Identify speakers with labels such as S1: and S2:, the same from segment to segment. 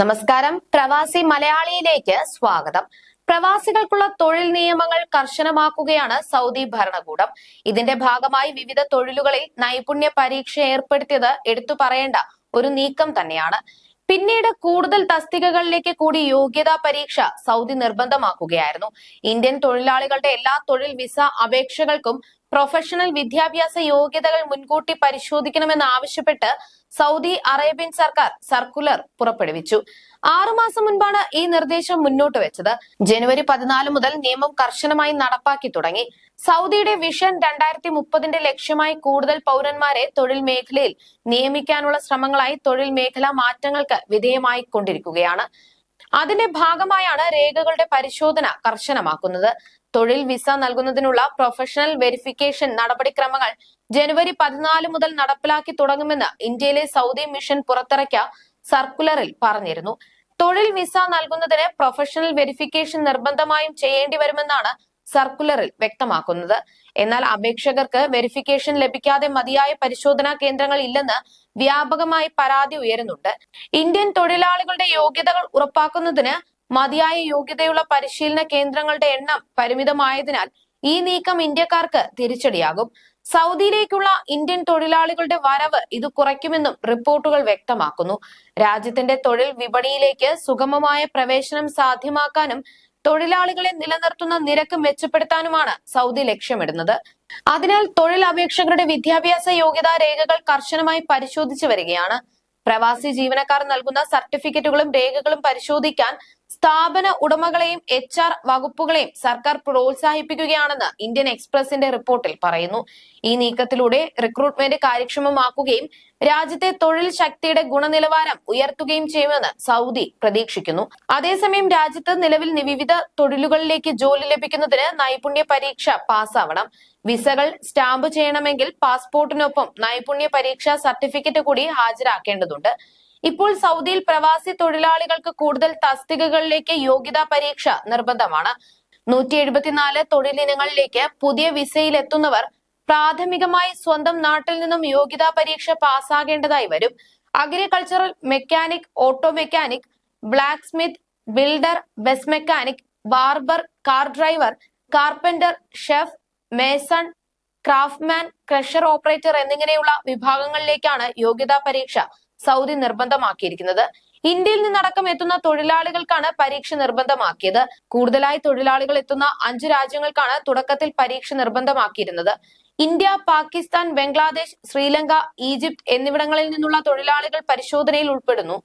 S1: നമസ്കാരം. പ്രവാസി മലയാളിയിലേക്ക് സ്വാഗതം. പ്രവാസികൾക്കുള്ള തൊഴിൽ നിയമങ്ങൾ കർശനമാക്കുകയാണ് സൗദി ഭരണകൂടം. ഇതിന്റെ ഭാഗമായി വിവിധ തൊഴിലുകളിൽ നൈപുണ്യ പരീക്ഷ ഏർപ്പെടുത്തിയത് എടുത്തു പറയേണ്ട ഒരു നീക്കം തന്നെയാണ്. പിന്നീട് കൂടുതൽ തസ്തികകളിലേക്ക് കൂടി യോഗ്യതാ പരീക്ഷ സൗദി നിർബന്ധമാക്കുകയായിരുന്നു. ഇന്ത്യൻ തൊഴിലാളികളുടെ എല്ലാ തൊഴിൽ വിസ അപേക്ഷകൾക്കും പ്രൊഫഷണൽ വിദ്യാഭ്യാസ യോഗ്യതകൾ മുൻകൂട്ടി പരിശോധിക്കണമെന്ന് ആവശ്യപ്പെട്ട് സൗദി അറേബ്യൻ സർക്കാർ സർക്കുലർ പുറപ്പെടുവിച്ചു. ആറുമാസം മുൻപാണ് ഈ നിർദ്ദേശം മുന്നോട്ട് വെച്ചത്. ജനുവരി പതിനാല് മുതൽ നിയമം കർശനമായി നടപ്പാക്കി തുടങ്ങി. സൗദിയുടെ വിഷൻ രണ്ടായിരത്തി മുപ്പതിന്റെ ലക്ഷ്യമായി കൂടുതൽ പൗരന്മാരെ തൊഴിൽ മേഖലയിൽ നിയമിക്കാനുള്ള ശ്രമങ്ങളായി തൊഴിൽ മേഖലാ മാറ്റങ്ങൾക്ക് വിധേയമായി കൊണ്ടിരിക്കുകയാണ് അതിന്റെ ഭാഗമായാണ് രേഖകളുടെ പരിശോധന കർശനമാക്കുന്നത്. തൊഴിൽ വിസ നൽകുന്നതിനുള്ള പ്രൊഫഷണൽ വെരിഫിക്കേഷൻ നടപടിക്രമങ്ങൾ ജനുവരി പതിനാല് മുതൽ നടപ്പിലാക്കി തുടങ്ങുമെന്ന് ഇന്ത്യയിലെ സൗദി മിഷൻ പുറത്തിറക്കിയ സർക്കുലറിൽ പറഞ്ഞിരുന്നു. തൊഴിൽ വിസ നൽകുന്നതിന് പ്രൊഫഷണൽ വെരിഫിക്കേഷൻ നിർബന്ധമായും ചെയ്യേണ്ടി വരുമെന്നാണ് സർക്കുലറിൽ വ്യക്തമാക്കുന്നത്. എന്നാൽ അപേക്ഷകർക്ക് വെരിഫിക്കേഷൻ ലഭിക്കാതെ മതിയായ പരിശോധനാ കേന്ദ്രങ്ങൾ ഇല്ലെന്ന് വ്യാപകമായി പരാതി ഉയരുന്നുണ്ട്. ഇന്ത്യൻ തൊഴിലാളികളുടെ യോഗ്യതകൾ ഉറപ്പാക്കുന്നതിന് മതിയായ യോഗ്യതയുള്ള പരിശീലന കേന്ദ്രങ്ങളുടെ എണ്ണം പരിമിതമായതിനാൽ ഈ നീക്കം ഇന്ത്യക്കാർക്ക് തിരിച്ചടിയാകും. സൗദിയിലേക്കുള്ള ഇന്ത്യൻ തൊഴിലാളികളുടെ വരവ് ഇത് കുറയ്ക്കുമെന്നും റിപ്പോർട്ടുകൾ വ്യക്തമാക്കുന്നു. രാജ്യത്തിന്റെ തൊഴിൽ വിപണിയിലേക്ക് സുഗമമായ പ്രവേശനം സാധ്യമാക്കാനും തൊഴിലാളികളെ നിലനിർത്തുന്ന നിരക്ക് മെച്ചപ്പെടുത്താനുമാണ് സൗദി ലക്ഷ്യമിടുന്നത്. അതിനാൽ തൊഴിൽ അപേക്ഷകരുടെ വിദ്യാഭ്യാസ യോഗ്യതാ രേഖകൾ കർശനമായി പരിശോധിച്ചു വരികയാണ്. പ്രവാസി ജീവനക്കാർ നൽകുന്ന സർട്ടിഫിക്കറ്റുകളും രേഖകളും പരിശോധിക്കാൻ സ്ഥാപന ഉടമകളെയും എച്ച് ആർ വകുപ്പുകളെയും സർക്കാർ പ്രോത്സാഹിപ്പിക്കുകയാണെന്ന് ഇന്ത്യൻ എക്സ്പ്രസിന്റെ റിപ്പോർട്ടിൽ പറയുന്നു. ഈ നീക്കത്തിലൂടെ റിക്രൂട്ട്മെന്റ് കാര്യക്ഷമമാക്കുകയും രാജ്യത്തെ തൊഴിൽ ശക്തിയുടെ ഗുണനിലവാരം ഉയർത്തുകയും ചെയ്യുമെന്ന് സൗദി പ്രതീക്ഷിക്കുന്നു. അതേസമയം രാജ്യത്ത് നിലവിൽ വിവിധ തൊഴിലുകളിലേക്ക് ജോലി ലഭിക്കുന്നതിന് നൈപുണ്യ പരീക്ഷ പാസ്സാവണം. വിസകൾ സ്റ്റാമ്പ് ചെയ്യണമെങ്കിൽ പാസ്പോർട്ടിനൊപ്പം നൈപുണ്യ പരീക്ഷാ സർട്ടിഫിക്കറ്റ് കൂടി ഹാജരാക്കേണ്ടതുണ്ട്. ഇപ്പോൾ സൗദിയിൽ പ്രവാസി തൊഴിലാളികൾക്ക് കൂടുതൽ തസ്തികകളിലേക്ക് യോഗ്യതാ പരീക്ഷ നിർബന്ധമാണ്. നൂറ്റി എഴുപത്തിനാല് തൊഴിലിനങ്ങളിലേക്ക് പുതിയ വിസയിൽ എത്തുന്നവർ പ്രാഥമികമായി സ്വന്തം നാട്ടിൽ നിന്നും യോഗ്യതാ പരീക്ഷ പാസ്സാകേണ്ടതായി വരും. Agricultural mechanic auto mechanic blacksmith builder bus mechanic barber car driver carpenter chef mason craftsman crusher operator എന്നിങ്ങനെയുള്ള വിഭാഗങ്ങളിലേക്കാണ് യോഗ്യതാ പരീക്ഷ സൗദി നിർബന്ധമാക്കിയിരിക്കുന്നത്. ഇന്ത്യയിൽ നിന്നടക്കം എത്തുന്ന തൊഴിലാളികൾക്കാണ് പരീക്ഷ നിർബന്ധമാക്കിയത്. കൂടുതലായി തൊഴിലാളികൾ എത്തുന്ന അഞ്ച് രാജ്യങ്ങൾക്കാണ് തുടക്കത്തിൽ പരീക്ഷ നിർബന്ധമാക്കിയിരുന്നത്. ഇന്ത്യ പാകിസ്ഥാൻ ബംഗ്ലാദേശ് ശ്രീലങ്ക ഈജിപ്ത് എന്നിവിടങ്ങളിൽ നിന്നുള്ള തൊഴിലാളികൾ പരിശോധനയിൽ ഉൾപ്പെടുന്നു.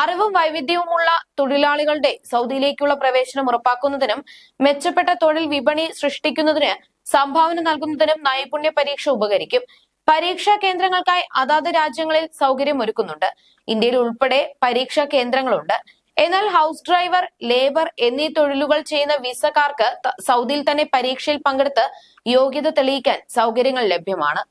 S1: അറിവും വൈവിധ്യവുമുള്ള തൊഴിലാളികളുടെ സൗദിയിലേക്കുള്ള പ്രവേശനം ഉറപ്പാക്കുന്നതിനും മെച്ചപ്പെട്ട തൊഴിൽ വിപണി സൃഷ്ടിക്കുന്നതിന് സംഭാവന നൽകുന്നതിനും നൈപുണ്യ പരീക്ഷ ഉപകരിക്കും. പരീക്ഷാ കേന്ദ്രങ്ങൾക്കായി അതാത് രാജ്യങ്ങളിൽ സൗകര്യം ഒരുക്കുന്നുണ്ട്. ഇന്ത്യയിൽ ഉൾപ്പെടെ പരീക്ഷാ കേന്ദ്രങ്ങളുണ്ട്. എന്നാൽ ഹൗസ് ഡ്രൈവർ ലേബർ എന്നീ തൊഴിലുകൾ ചെയ്യുന്ന വിസക്കാർക്ക് സൗദിയിൽ തന്നെ പരീക്ഷയിൽ പങ്കെടുത്ത് യോഗ്യത തെളിയിക്കാൻ സൗകര്യങ്ങൾ ലഭ്യമാണ്.